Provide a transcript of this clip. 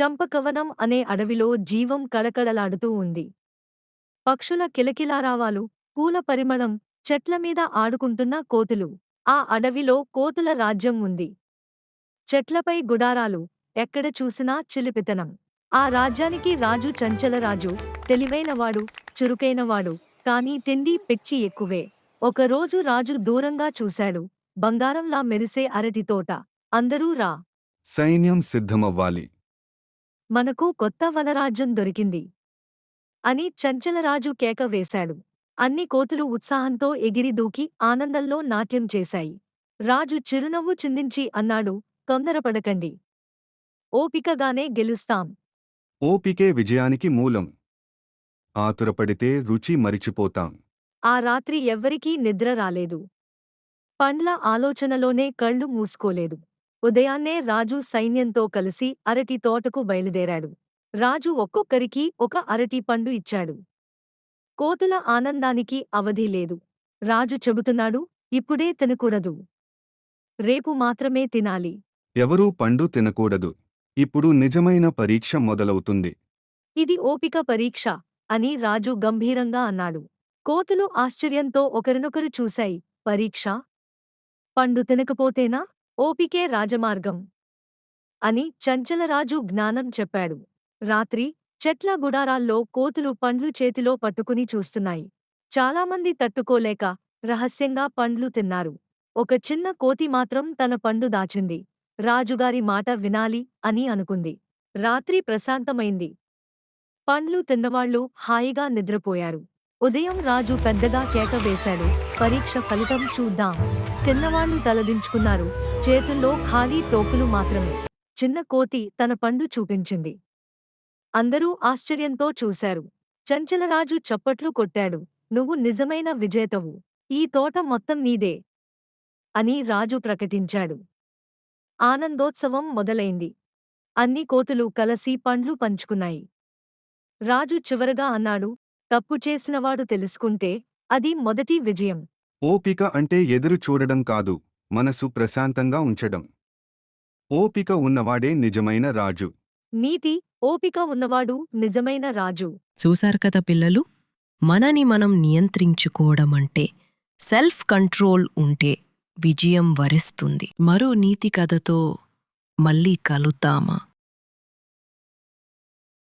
చంపకవనం అనే అడవిలో జీవం కళకళలాడుతూ ఉంది. పక్షుల కిలకిలారావాలు పూల పరిమళం చెట్ల మీద ఆడుకుంటున్న కోతులు. ఆ అడవిలో కోతుల రాజ్యం ఉంది. చెట్లపై గుడారాలు ఎక్కడ చూసినా చిలిపితనం. ఆ రాజ్యానికి రాజు చంచలరాజు తెలివైనవాడు చురుకైనవాడు కాని తిండి పిచ్చి ఎక్కువే. ఒకరోజు రాజు దూరంగా చూశాడు. బంగారంలా మెరిసే అరటి తోట. అందరూ రా. సైన్యం సిద్ధమవ్వాలి. మనకు కొత్త వనరాజ్యం దొరికింది. అని చంచలరాజు కేక వేశాడు. అన్ని కోతులు ఉత్సాహంతో ఎగిరి దూకి ఆనందంలో నాట్యం చేశాయి. రాజు చిరునవ్వు చిందించి అన్నాడు తొందరపడకండి. ఓపికగానే గెలుస్తాం. ఓపికే విజయానికి మూలం. ఆతురపడితే రుచి మరిచిపోతాం. ఆ రాత్రి ఎవ్వరికీ నిద్ర రాలేదు. పండ్ల ఆలోచనలోనే కళ్ళు మూసుకోలేదు. ఉదయాన్నే రాజు సైన్యంతో కలిసి అరటి తోటకు బయలుదేరాడు. రాజు ఒక్కొక్కరికి ఒక అరటి పండు ఇచ్చాడు. కోతుల ఆనందానికి అవధి లేదు. రాజు చెబుతున్నాడు ఇప్పుడే తినకూడదు. రేపు మాత్రమే తినాలి. ఎవరూ పండు తినకూడదు. ఇప్పుడు నిజమైన పరీక్ష మొదలవుతుంది. ఇది ఓపిక పరీక్ష అని రాజు గంభీరంగా అన్నాడు. కోతులు ఆశ్చర్యంతో ఒకరినొకరు చూశాయి. పరీక్ష? పండు తినకపోతేనా? ఓపికే రాజమార్గం అని చంచలరాజు జ్ఞానం చెప్పాడు. రాత్రి చెట్ల గుడారాల్లో కోతులు పండ్లు చేతిలో పట్టుకుని చూస్తున్నాయి. చాలామంది తట్టుకోలేక రహస్యంగా పండ్లు తిన్నారు. ఒక చిన్న కోతి మాత్రం తన పండు దాచింది. రాజుగారి మాట వినాలి అని అనుకుంది. రాత్రి ప్రశాంతమైంది. పండ్లు తిన్నవాళ్ళు హాయిగా నిద్రపోయారు. ఉదయం రాజు పెద్దగా కేక వేశాడు. పరీక్ష ఫలితం చూద్దాం. తిన్నవాళ్ళు తలదించుకున్నారు. చేతుల్లో ఖాళీ టోకులు మాత్రమే. చిన్న కోతి తన పండు చూపించింది. అందరూ ఆశ్చర్యంతో చూశారు. చంచలరాజు చప్పట్లు కొట్టాడు. నువ్వు నిజమైన విజేతవు. ఈ తోట మొత్తం నీదే అని రాజు ప్రకటించాడు. ఆనందోత్సవం మొదలైంది. అన్ని కోతులు కలసి పండ్లు పంచుకున్నాయి. రాజు చివరగా అన్నాడు తప్పు చేసినవాడు తెలుసుకుంటే అది మొదటి విజయం. ఓపిక అంటే ఎదురు చూడడం కాదు. మనసు ప్రశాంతంగా ఉంచడం. ఓపిక ఉన్నవాడే నిజమైన రాజు. నీతి ఓపిక ఉన్నవాడు నిజమైన రాజు. చూశారు కదా పిల్లలు? మనని మనం నియంత్రించుకోవడం అంటే సెల్ఫ్ కంట్రోల్ ఉంటే విజయం వరిస్తుంది. మరో నీతి కథతో మళ్ళీ కలుద్దామా?